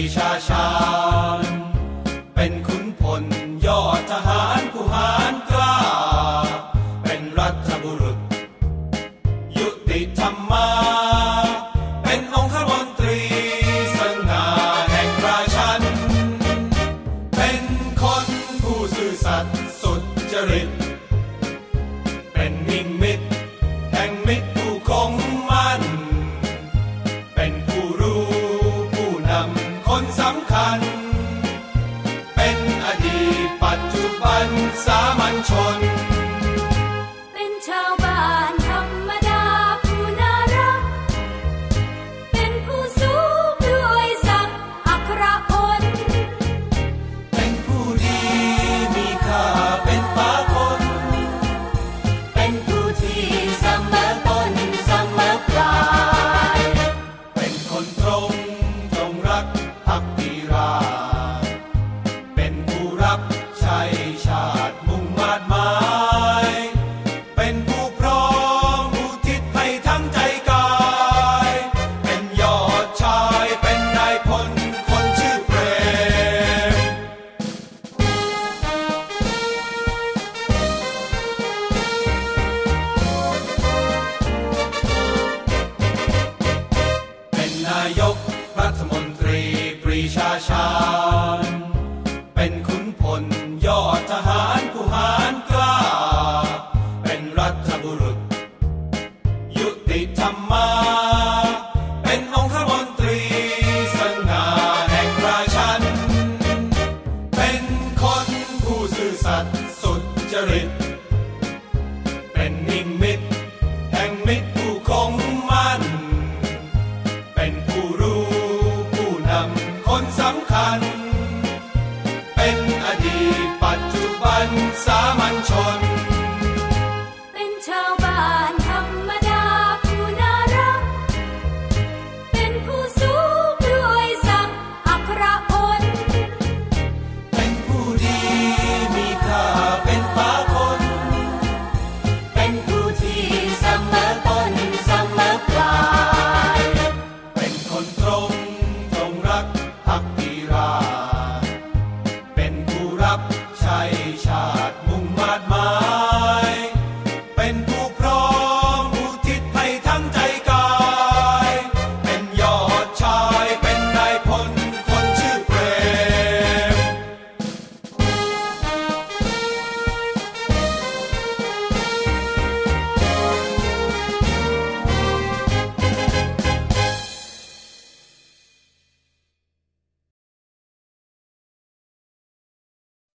ีชาชาญเป็นขุนพลยอดทหารผู้หารกล้า เป็นรัฐบุรุษ ยุติธรรมา เป็นองค์ขมนตรีสง่าแห่งราชัน เป็นคนผู้ซื่อสัตย์สุจริต สำคัญ เป็นอดีตปัจจุบันสามัญชน รัฐมนตรีปรีชาชาญ เป็นขุนพลยอดทหารผู้หารกล้า เป็นรัฐบุรุษ ยุติธรรมา เป็นองคมนตรีสง่าแห่งราชัน เป็นคนผู้ซื่อสัตย์สุจริต bangsa